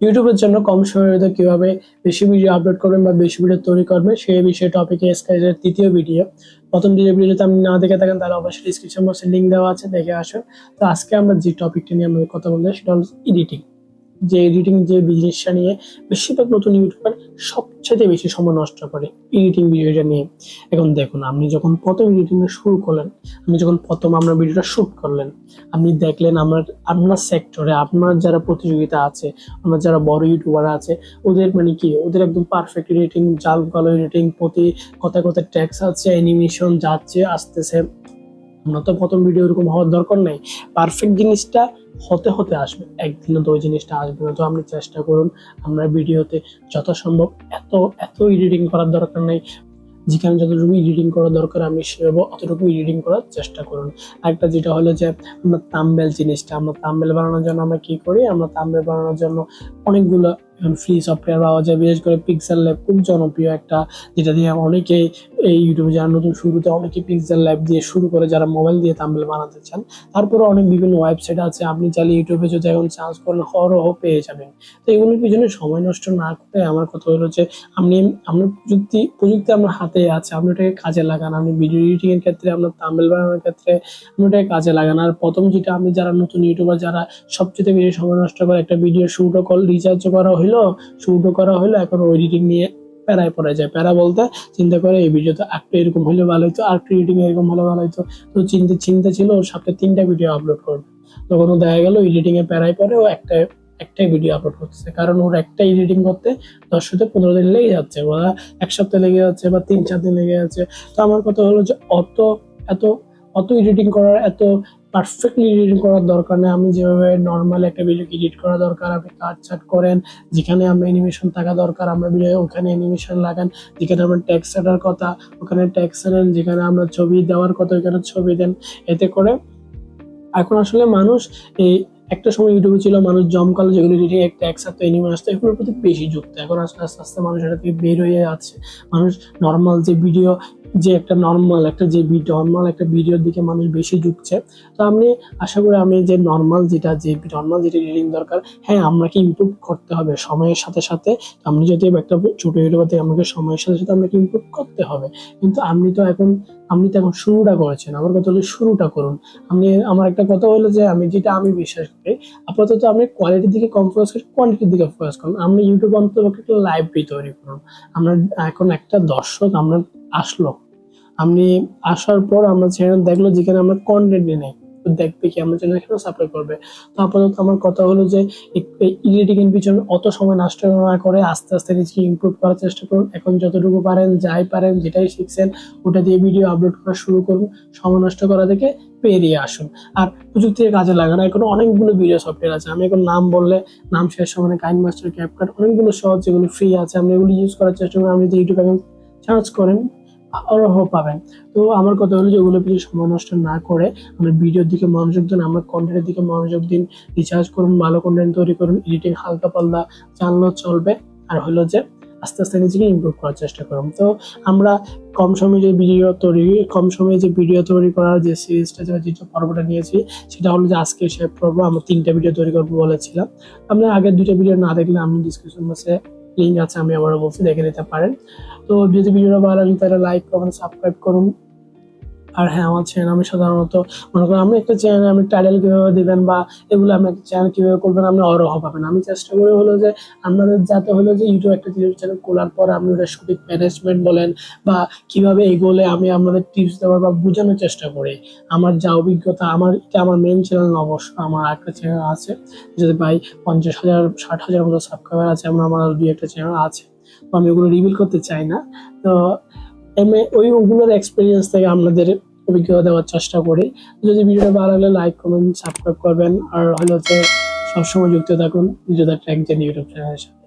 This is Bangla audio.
ইউটিউবের জন্য কম সময়ের মধ্যে কীভাবে বেশি ভিডিও আপলোড করবেন বা বেশি ভিডিও তৈরি করবেন, সেই বিষয়ে টপিকে স্কাইজের তৃতীয় ভিডিও প্রথম যে ভিডিওতে আপনি না দেখে থাকেন, তাহলে অবশ্যই ডিসক্রিপশন বক্সে লিঙ্ক দেওয়া আছে, দেখে আসুন। তো আজকে আমরা যে টপিকটা নিয়ে আমাদের কথা বলব, সেটা হলো এডিটিং যে এডিটিং যে বিজনেসটা নিয়ে বেশিরভাগ নতুন ইউটিউবার সবচেয়ে বেশি সময় নষ্ট করে এডিটিং ভিডিওটা নিয়ে। এখন দেখুন, আপনি যখন প্রথম এডিটিং শুরু করলেন, আপনি যখন প্রথম আপনার ভিডিওটা শুট করলেন, আপনি দেখলেন আমার, আপনার সেক্টরে আপনার যারা প্রতিযোগিতা আছে আমার যারা বড় ইউটিউবার আছে, ওদের মানে কি? ওদের একদম পারফেক্ট এডিটিং জাল ভালো এডিটিং প্রতি কথা কথা ট্যাক্স আছে অ্যানিমেশন যাচ্ছে, আসতেছে। আমরা তো প্রথম ভিডিও এরকম হওয়ার দরকার নেই। পারফেক্ট জিনিসটা হতে হতে আসবে। একদিনে তো ওই জিনিসটা আসবে না। তো আপনি চেষ্টা করুন আমরা ভিডিওতে যথাসম্ভব এত এত এডিটিং করার দরকার নেই। যেখানে যতটুকু এডিটিং করার দরকার আমি সেভাবে অতটুকু এডিটিং করার চেষ্টা করুন। একটা যেটা হলো যে, আমরা তাম্বেল জিনিসটা, আমরা তাম্বেল বানানোর জন্য আমরা কি করি? আমরা তাম্বেল বানানোর জন্য অনেকগুলো ফ্রি সফটওয়্যার পাওয়া যায়। বিশেষ করে পিক্সেল ল্যাব খুব জনপ্রিয় একটা, যেটা দিয়ে অনেকেই এই ইউটিউবে যারা নতুন শুরুতে অনেকে পিক্সেল ল্যাব দিয়ে শুরু করে, যারা মোবাইল দিয়ে তাম্বেল বানাতে চান। তারপরে অনেক বিভিন্ন ওয়েবসাইট আছে। আপনি চাইলে ইউটিউবে যদি এখন চার্জ করেন হরহ পেয়ে যাবেন। তো এগুলোর পিছনে সময় নষ্ট না করে আমার কথা হলো যে, আপনি আপনার প্রযুক্তি প্রযুক্তি আপনার হাতে আছে। আপনি ওটাকে কাজে লাগান। আপনি ভিডিও এডিটিং এর ক্ষেত্রে, আপনার তাম্বেল বানানোর ক্ষেত্রে, আপনি ওটাকে কাজে লাগান। আর প্রথম যেটা আপনি যারা নতুন ইউটিউবার যারা সবচেয়ে বেশি সময় নষ্ট করে, একটা ভিডিও শুটও কল রিচার্জ করা হলো শুটও করা হলো এখন এডিটিং নিয়ে প্যারায় পড়ে যায়। প্যারা বলতে চিন্তা করে, এই ভিডিওতে আরেকটু এরকম হলে ভালো হতো আরেকটু এডিটিং এরকম হলে ভালো হতো তো চিন্তা চিন্তা ছিল সাথে তিনটা ভিডিও আপলোড করবে। তখন দেখা গেল এডিটিং এ প্যারায় পরে ও একটা, একটাই ভিডিও আপলোড করতেছে। কারণ ওর একটা এডিটিং করতে দশ থেকে পনেরো দিন লেগে যাচ্ছে, বা এক সপ্তাহ লেগে যাচ্ছে, বা তিন, চার দিন লেগে যাচ্ছে। তো আমার কথা হলো যে অত, এত, অত এডিটিং করার, এত পারফেক্টলি এডিটিং করার দরকার নেই। আমি যেভাবে নর্মাল একটা ভিডিও এডিট করা দরকার, আপনি কাট চাট করেন, যেখানে আমরা অ্যানিমেশন থাকা দরকার, আমরা ভিডিও ওখানে অ্যানিমেশন লাগান, যেখানে আমরা ট্যাক্স আনার কথা, ওখানে ট্যাক্স আনেন যেখানে আমরা ছবি দেওয়ার কথা, ওখানে ছবি দেন। এতে করে এখন আসলে মানুষ এই একটা সময় ইউটিউবে ছিল, মানুষ জমকালো যেগুলো এডিটিং একটা একসাথে এনিমে আসতো, এগুলোর প্রতি বেশি যুক্ত। এখন আস্তে আস্তে আস্তে মানুষ এটা থেকে বের হয়ে আছে মানুষ নর্মাল যে ভিডিও যে একটা নর্মাল একটা যে নর্মাল একটা ভিডিওর দিকে মানুষ বেশি ঝুঁকছে। তো আমি আশা করি আমি যে নর্মাল যেটা, যে নর্মাল যেটা এডিটিং দরকার হ্যাঁ আমাকে ইমপ্রুভ করতে হবে সময়ের সাথে সাথে? আপনি যদি একটা ছোট থেকে আমাকে সময়ের সাথে সাথে আপনাকে ইমপ্রুভ করতে হবে? কিন্তু আপনি তো এখন, আপনি তো এখন শুরুটা করেছেন। আমার কথা হলো শুরুটা করুন। আপনি, আমার একটা কথা হলো যে আমি যেটা আমি বিশ্বাস করি, আপাতত আপনি কোয়ালিটির দিকে কম ফোকাস করেন কোয়ান্টিটির দিকে ফোকাস করুন। আপনি ইউটিউব অন্তত একটা লাইব্রেরি তৈরি করুন। আমরা এখন একটা দর্শক, আমরা আসলো। আপনি আসার পর আমরা চ্যানেল দেখল যেখানে আমরা কন্টেন্ট নেই। দেখবে কি আমার চ্যানেল এখানে সাপ্লাই করবে? তো আপাতত আমার কথা হলো যে এর পিছনে অত সময় নষ্ট না করে আস্তে আস্তে নিজেকে ইমপ্রুভ করার চেষ্টা করুন। এখন যতটুকু পারেন, যাই পারেন, যেটাই শিখছেন, ওটা দিয়ে ভিডিও আপলোড করা শুরু করুন। সময় নষ্ট করা থেকে পেরিয়ে আসুন। আর প্রযুক্তির কাজে লাগানো এখন অনেকগুলো ভিডিও সফটওয়্যার আছে। আমি এখন নাম বললে, নাম শেষ সময় কাইন মাস্টার ক্যাপকাট অনেকগুলো সহজ, যেগুলো ফ্রি আছে আপনি এগুলো ইউজ করার চেষ্টা করুন। আপনি যদি ইউটিউব এখন সার্চ করেন অরহ পাবেন। তো আমার কথা হলো যে ওগুলো কিছু সময় নষ্ট না করে, আমরা ভিডিওর দিকে মনোযোগ দিন, আমরা কন্টেন্টের দিকে মনোযোগ দিন রিচার্জ করুন, ভালো কন্টেন্ট তৈরি করুন এডিটিং হালকা পাল্লা জানলেও চলবে। আর হলো যে আস্তে আস্তে নিজেকে ইমপ্রুভ করার চেষ্টা করুন। তো আমরা কম সময়ে যে ভিডিও তৈরি, কম সময়ে যে ভিডিও তৈরি করার যে সিরিজটা যে পর্বটা নিয়েছি, সেটা হলো যে আজকে শেয়ার করব আমরা তিনটা ভিডিও তৈরি করব বলেছিলাম। আমরা আগের দুইটা ভিডিও না দেখলে আমি ডিসক্রিপশন বক্সে লিঙ্ক আছে, আমি আবারও বলছি, দেখে নিতে পারেন। তো যদি ভিডিওটা ভালো লাগে, তাহলে লাইক কমেন্ট সাবস্ক্রাইব করুন। আর হ্যাঁ আমার চ্যানেল আমি সাধারণত মনে করেন আপনি একটা চ্যানেল, আপনি টাইটেল কীভাবে দেবেন বা এগুলো আপনি একটা চ্যানেল কীভাবে করবেন, আপনি অরহ পাবেন। আমি চেষ্টা করি হলো যে আপনাদের যাতে হলো যে ইউটিউব একটা ইউটিউব চ্যানেল খোলার পর আপনি ওটা সঠিক ম্যানেজমেন্ট বলেন বা কীভাবে এগোলে আমি আপনাদের টিপস দেওয়ার বা বোঝানোর চেষ্টা করি। আমার যা অভিজ্ঞতা, আমার এটা আমার মেন চ্যানেল অবশ্য আমার একটা চ্যানেল আছে। যদি ভাই পঞ্চাশ হাজার, ষাট হাজার মতো সাবস্ক্রাইবার আছে আমার আমার দুই একটা চ্যানেল আছে। তো আমি ওগুলো রিভিল করতে চাই না। তো এমএ ওই ওগুলোর এক্সপিরিয়েন্স থেকে আপনাদের অভিজ্ঞতা দেওয়ার চেষ্টা করি। যদি ভিডিওটা ভালো লাগলে লাইক কমেন্ট সাবস্ক্রাইব করবেন। আর হলো যে সবসময় যুক্ত থাকুন। নিজেদের ট্র্যাক জেন ইউটিউব চ্যানেলের সাথে।